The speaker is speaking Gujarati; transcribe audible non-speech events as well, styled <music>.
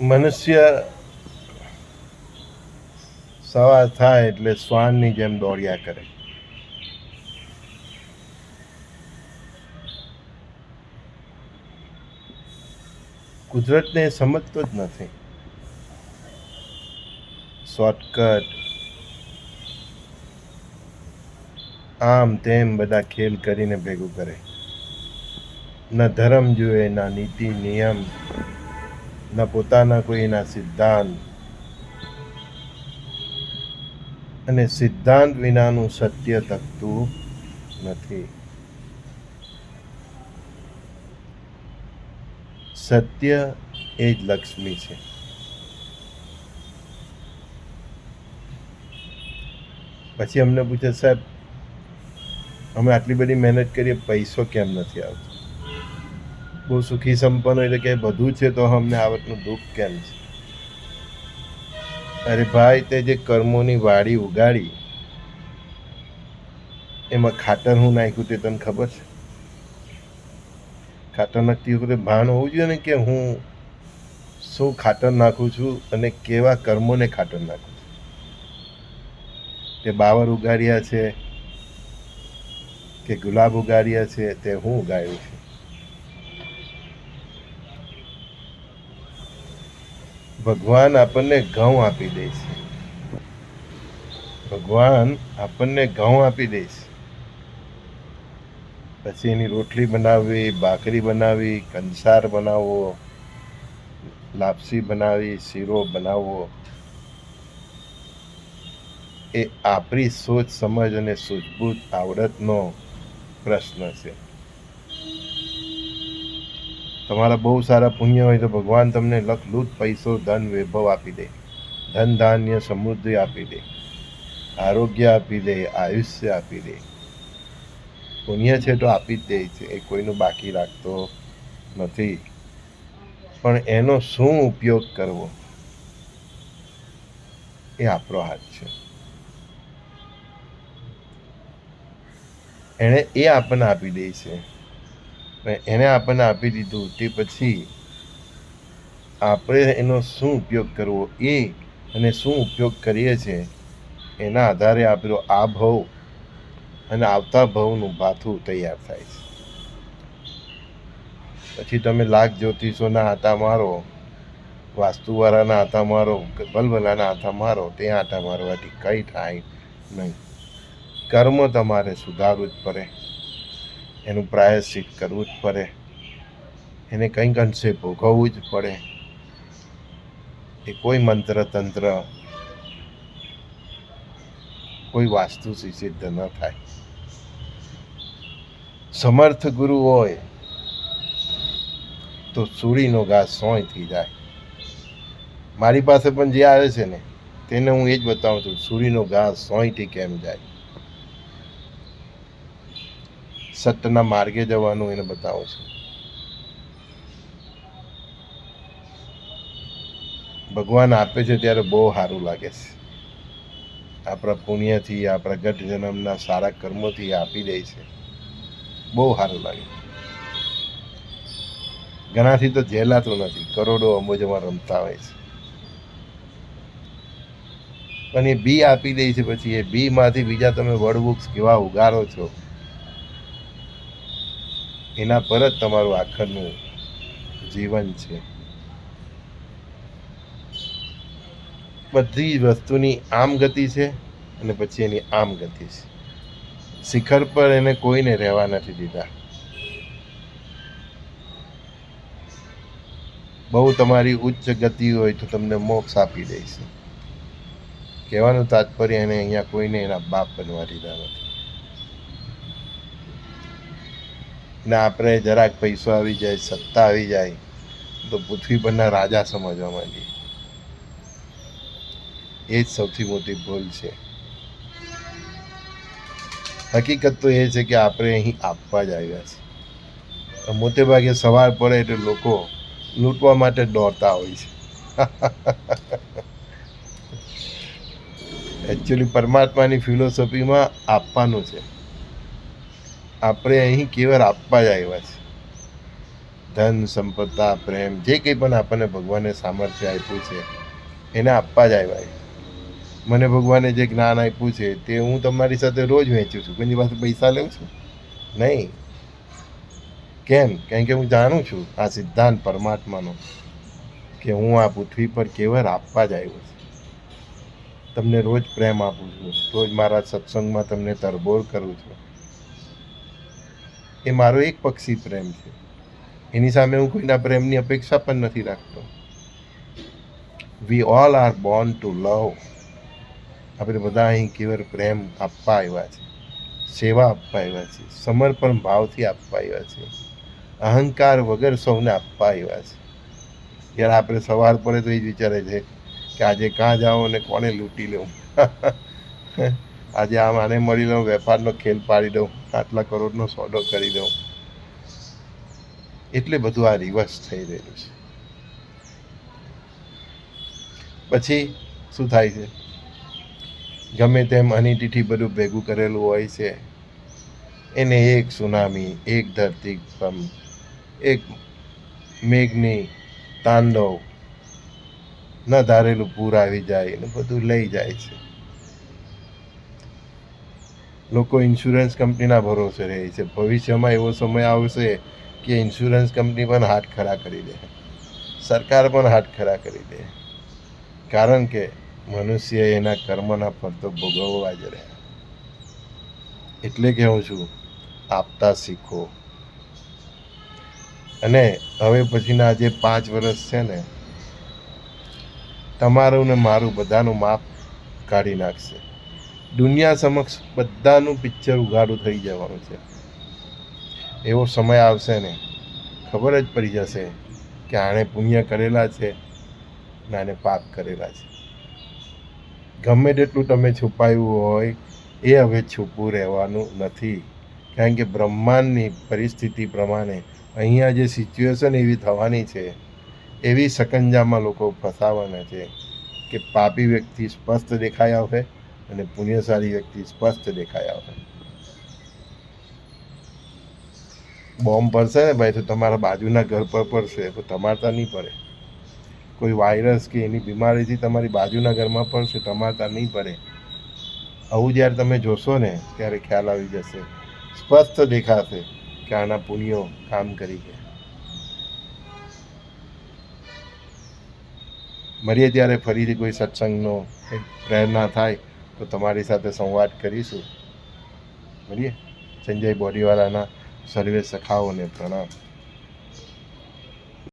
મનુષ્ય સવાર થાય એટલે શ્વાનની જેમ દોડ્યા કરે. કુદરતને સમજતો જ નથી. શોર્ટકટ, આમ તેમ બધા ખેલ કરીને ભેગું કરે. ન ધર્મ જોઈએ ના નીતિ, નિયમ ન પોતાના કોઈના સિદ્ધાંત અને સિદ્ધાંત વિનાનું સત્ય તકતું નથી સત્ય એ જ લક્ષ્મી છે પછી અમને પૂછે સાહેબ અમે આટલી બધી મહેનત કરીએ પૈસો કેમ નથી આવતો બહુ સુખી સંપન્ન એટલે કે બધું છે, તો અમને આવતનું દુઃખ કેમ છે? અરે ભાઈ, તે જે કર્મોની વાડી ઉગાડી, એમાં ખાતર હું નાખ્યું તે તને ખબર છે? ખાતર નાખતી વખતે ભાન હોવું જોઈએ ને કે હું શું ખાતર નાખું છું અને કેવા કર્મોને ખાતર નાખું છું? કે બાવર ઉગાડ્યા છે, કે ગુલાબ ઉગાડ્યા છે, તે હું ઉગાડ્યું છે? ભગવાન આપણને ઘઉં આપી દે છે. ભગવાન આપણને ઘઉં આપી દે છે. પછી એની રોટલી બનાવવી ભાખરી બનાવવી કંસાર બનાવવો લાપસી બનાવી, શીરો બનાવવો એ આપણી સોચ, સમજ અને સૂઝબૂઝ આવડતનો પ્રશ્ન છે. તમારા બહુ સારા પુણ્ય હોય તો ભગવાન તમને લખલૂત પૈસો, ધન, વૈભવ આપી દે. ધન, ધાન્ય, સમૃદ્ધિ આપી દે. આરોગ્ય આપી દે, આયુષ્ય આપી દે. પુણ્ય છે તો આપી જ દે છે, એ કોઈનું બાકી રાખતો નથી. પણ એનો શું ઉપયોગ કરવો? એ આપણો હાથ છે. એણે એ આપણને આપી દે છે. એને આપણને આપી દીધું તે પછી આપણે એનો શું ઉપયોગ કરવો એ અને શું ઉપયોગ કરીએ છીએ એના આધારે આપણો આ ભવ અને આવતા ભવનું ભાથું તૈયાર થાય છે. પછી તમે લાખ જ્યોતિષોના આટા મારો, વાસ્તુવાળાના હાથા મારો બલબલાના હાથા મારો, તે આટા મારવાથી કંઈ થાય નહીં. કર્મ તમારે સુધારવું જ પડે. એનું પ્રાયશ્ચિત કરવું જ પડે. એને કંઈક અંશે ભોગવવું જ પડે. એ કોઈ મંત્ર તંત્ર કોઈ વાસ્તુ સિદ્ધ ન થાય. સમર્થ ગુરુ હોય, તો સુરીનો ઘાસ સોય થઈ જાય. મારી પાસે પણ જે આવે છે ને, તેને હું એ જ બતાવું છું, સુરીનો ઘાસ સોયથી કેમ જાય? સત્યના માર્ગે જવાનું એને બતાવું છું. ભગવાન આપે છે ત્યારે બહુ સારું લાગે છે. આપણા પુણ્યથી, આપણા ગત જન્મના સારા કર્મોથી આપી દે છે. બહુ સારું લાગે. ઘણાથી તો ઝેલાતું નથી, કરોડો અંબોજમાં રમતા હોય છે. પણ એ બી આપી દે છે પછી, એ બીમાંથી બીજા તમે વડવૃક્ષ કેવા ઉગાડો છો? એના પર જ તમારું આખરનું જીવન છે. બધી વસ્તુની આમ ગતિ છે અને પછી એની આમ ગતિ છે. શિખર પર એને કોઈને રહેવા નથી દીધા. બહુ તમારી ઉચ્ચ ગતિ હોય તો તમને મોક્ષ આપી દઈશ કહેવાનું તાત્પર્ય એને અહીંયા કોઈને એના બાપ બનવા દીધા નથી. ને આપણે જરાક પૈસો આવી જાય, સત્તા આવી જાય, તો પૃથ્વી પરના રાજા સમજવા માંડીએ. એ જ સૌથી મોટી ભૂલ છે. હકીકત તો એ છે કે આપણે અહીં આપવા જ આવ્યા છે મોટે ભાગે સવાર પડે એટલે લોકો લૂંટવા માટે દોડતા હોય છે. <laughs> એકચ્યુઅલી પરમાત્માની ફિલોસોફીમાં આપવાનું છે. આપણે અહીં કેવળ આપવા જ આવ્યા છે. ધન, સંપત્તા, પ્રેમ, જે કંઈ પણ આપણને ભગવાને સામર્થ્ય આપ્યું છે, એને આપવા જ આવ્યા. મને ભગવાને જે જ્ઞાન આપ્યું છે, તે હું તમારી સાથે રોજ વહેંચું છું. કોઈની પાસે પૈસા લઉં છું? નહીં. કેમ? કારણ કે હું જાણું છું આ સિદ્ધાંત પરમાત્માનો કે હું આ પૃથ્વી પર કેવળ આપવા જ આવ્યો છું. તમને રોજ પ્રેમ આપું છું. રોજ મારા સત્સંગમાં તમને તરબોળ કરું છું. એ મારો એક પક્ષી પ્રેમ છે. એની સામે હું કોઈના પ્રેમની અપેક્ષા પણ નથી રાખતો. We all are born to love આપણે બધા અહીં કેવળ પ્રેમ આપવા આવ્યા છે. સેવા આપવા આવ્યા છે. સમર્પણ ભાવથી આપવા આવ્યા છે. અહંકાર વગર સૌને આપવા આવ્યા છે. જ્યારે આપણે સવાર પડે તો એ જ વિચારે છે કે આજે કાં જાઉં અને કોને લૂંટી લઉં <laughs> આજે આમ આને મળી લઉં વેપારનો ખેલ પાડી દઉં, આટલા કરોડનો સોદો કરી દઉં. એટલે બધું આ રિવર્સ થઈ રહેલું છે. પછી શું થાય છે? ગમે તેમ અનિતિથી બધું ભેગું કરેલું હોય છે. એને એક સુનામી, એક ધરતીકંપ એક મેઘની તાંડવ, ન ધારેલું પૂર આવી જાય એને બધું લઈ જાય છે. લોકો ઇન્સ્યોરન્સ કંપનીના ભરોસે રહે છે. ભવિષ્યમાં એવો સમય આવશે કે ઇન્સ્યોરન્સ કંપની પણ હાથ ખડા કરી દે. સરકાર પણ હાથ ખડા કરી દે. કારણ કે મનુષ્ય એના કર્મના ફળ તો ભોગવવા જ રહ્યા એટલે કહું છું, આપતા શીખો. અને હવે પછીના જે પાંચ વર્ષ છે ને, તમારું ને મારું બધાનું માપ કાઢી નાખશે. દુનિયા સમક્ષ બધાનું પિક્ચર ઉઘાડું થઈ જવાનું છે. એવો સમય આવશે ને, ખબર જ પડી જશે કે આણે પુણ્ય કરેલા છે ને આને પાપ કરેલા છે. ગમે તેટલું તમે છુપાયું હોય, એ હવે છુપું રહેવાનું નથી. કારણ કે બ્રહ્માંડની પરિસ્થિતિ પ્રમાણે અહીંયા જે સિચ્યુએશન એવી થવાની છે, એવી સકંજામાં લોકો ફસાવાના છે કે પાપી વ્યક્તિ સ્પષ્ટ દેખાઈ આવે અને પુણ્યશાળી વ્યક્તિ સ્પષ્ટ દેખાય આવે. બોમ્બ પડશે ને ભાઈ, તો તમારા બાજુના ઘર પર પડશે, તો તમારે ત્યાં નહીં પડે. કોઈ વાયરસ કે એની બીમારીથી તમારી બાજુના ઘરમાં પડશે, તમારે ત્યાં નહીં પડે. આવું જ્યારે તમે જોશો ને, ત્યારે ખ્યાલ આવી જશે. સ્પષ્ટ દેખાશે કે આના પુણ્યો કામ કરી ગયા. મળીએ ત્યારે ફરીથી કોઈ સત્સંગનો પ્રેરણા થાય તો તમારી સાથે સંવાદ કરીશું. બોલીએ સંજય બોડીવાલાના સર્વે સખાઓને પ્રણામ.